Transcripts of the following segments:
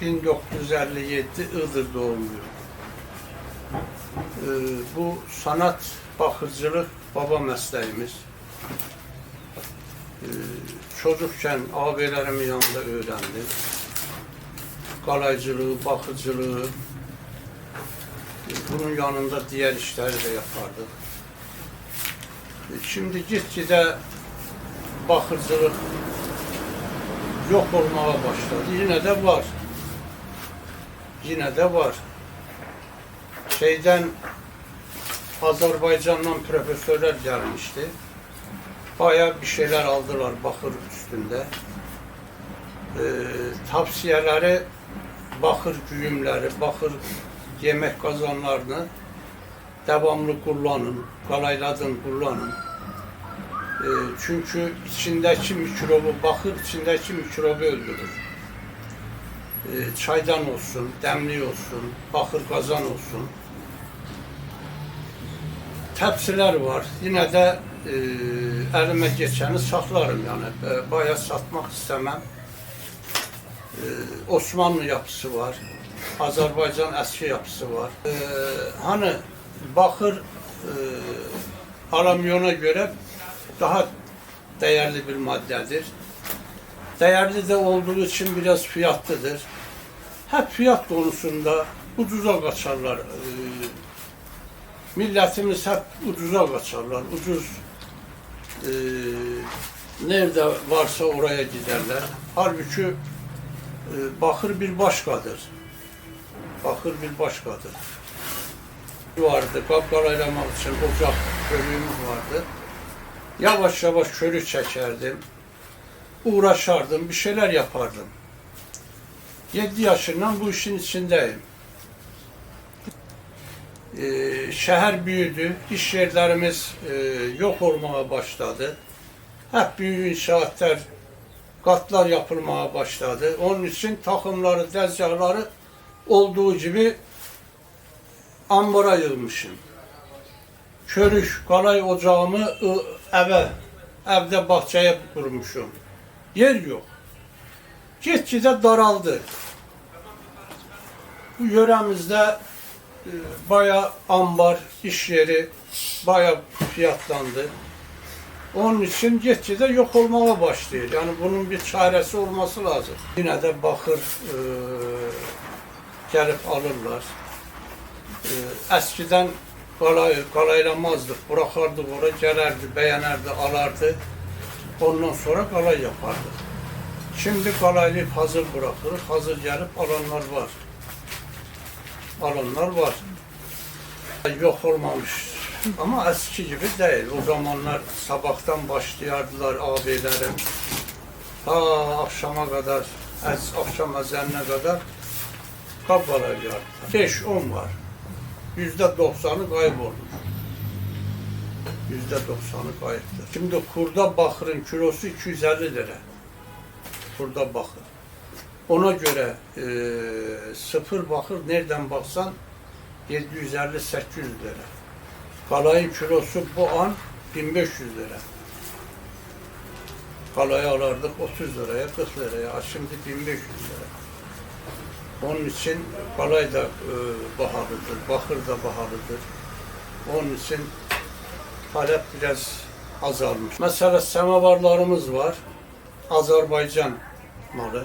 1957 Iğdır doğumluyum. Ee, bu sanat bakıcılık baba mesleğimiz. Ee, çocukken ağabeylerimin yanında öğrendim. Kalaycılığı, bakıcılığı, e, bunun yanında diğer işleri de yapardık. E, Şimdi gitgide bakıcılık yok olmaya başladı. Yine de var. Yine de var. Şeyden Azerbaycan'dan profesörler gelmişti. Bayağı bir şeyler aldılar bakır üstünde. Ee, tavsiyeleri bakır güğümleri, bakır yemek kazanlarını devamlı kullanın, kalayladın kullanın. Ee, çünkü içindeki mikrobu, bakır içindeki mikrobu öldürür. Ee, çaydan olsun, demli olsun, bakır kazan olsun. Tepsiler var. Yine de e, elime geçeni saklarım yani. E, bayağı satmak istemem. E, Osmanlı yapısı var. Azerbaycan eski yapısı var. E, hani bakır e, alamyona göre daha değerli bir maddedir. Değerli de olduğu için biraz fiyatlıdır. Hep fiyat konusunda ucuza kaçarlar. E, milletimiz hep ucuza kaçarlar. Ucuz e, nerede varsa oraya giderler. Halbuki e, bakır bir başkadır. Bakır bir başkadır. Vardı, kapkalaylamak için ocak körüğümüz vardı. Yavaş yavaş körü çekerdim. Uğraşardım, bir şeyler yapardım. 7 yaşından bu işin içindeyim. Ee, şehir büyüdü, iş yerlerimiz e, yok olmaya başladı. Hep büyük inşaatlar, katlar yapılmaya başladı. Onun için takımları, tezgahları olduğu gibi ambara yığmışım. Körük, kalay ocağımı eve, evde bahçeye kurmuşum. Yer yok. Gitgide daraldı. Bu yöremizde e, baya ambar, iş yeri baya fiyatlandı. Onun için gitgide yok olmaya başlıyor. Yani bunun bir çaresi olması lazım. Yine de bakır e, gelip alırlar. E, eskiden kalay, kalaylamazdık. Bırakardık oraya, gelerdi, beğenerdi, alardı. Ondan sonra kalay yapardık. Şimdi kalaylayıp hazır bırakırız. Hazır gelip alanlar var alanlar var. Yok olmamış. Ama eski gibi değil. O zamanlar sabahtan başlayardılar ağabeylerim. Ta akşama kadar, ez, akşam ezanına kadar kabbalar yardılar. 5-10 var. Yüzde doksanı kaybolmuş. Yüzde doksanı kayıptır. Şimdi kurda bakırın kilosu 250 lira. Kurda bakır. Ona göre e, sıfır bakır nereden baksan 750-800 lira. Kalayın kilosu bu an 1500 lira. Kalayı alırdık 30 liraya, 40 liraya. Şimdi 1500 lira. Onun için kalay da e, pahalıdır, bakır da pahalıdır. Onun için talep biraz azalmış. Mesela semavarlarımız var. Azerbaycan malı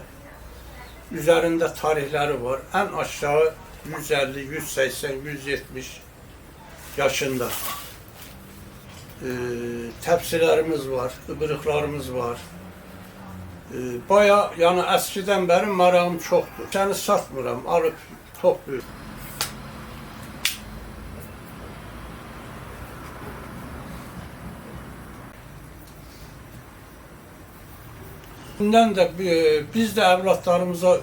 üzerinde tarihleri var. En aşağı 150, 180, 170 yaşında. Ee, tepsilerimiz var, ıbırıklarımız var. Ee, Baya yani eskiden beri merakım çoktu. Seni satmıram, alıp topluyorum. Bundan da e, biz de evlatlarımıza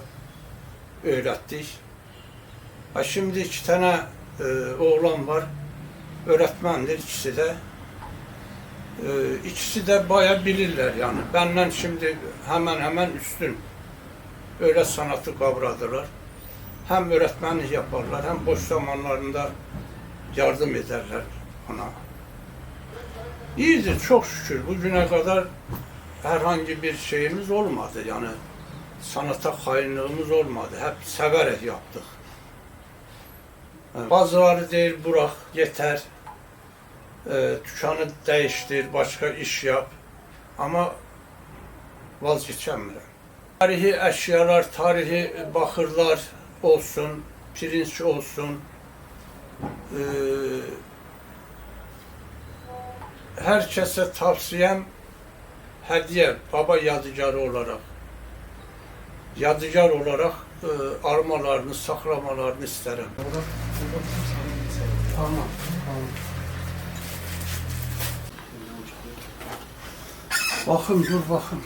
öğrettik. Ha şimdi iki tane e, oğlan var. Öğretmendir ikisi de. E, ikisi de baya bilirler yani. Benden şimdi hemen hemen üstün. Öyle sanatı kavradılar. Hem öğretmenlik yaparlar hem boş zamanlarında yardım ederler ona. İyidir çok şükür. Bugüne kadar herhangi bir şeyimiz olmadı yani sanata hainliğimiz olmadı. Hep severek yaptık. Yani bazıları değil bırak, yeter. Ee, dükkanı değiştir, başka iş yap. Ama vazgeçemiyorum. Tarihi eşyalar, tarihi bakırlar olsun, pirinç olsun. Ee, herkese tavsiyem hediye, baba yadigarı olarak. Yadigar olarak e, armalarını, saklamalarını isterim. Tamam, tamam. Bakın dur bakın.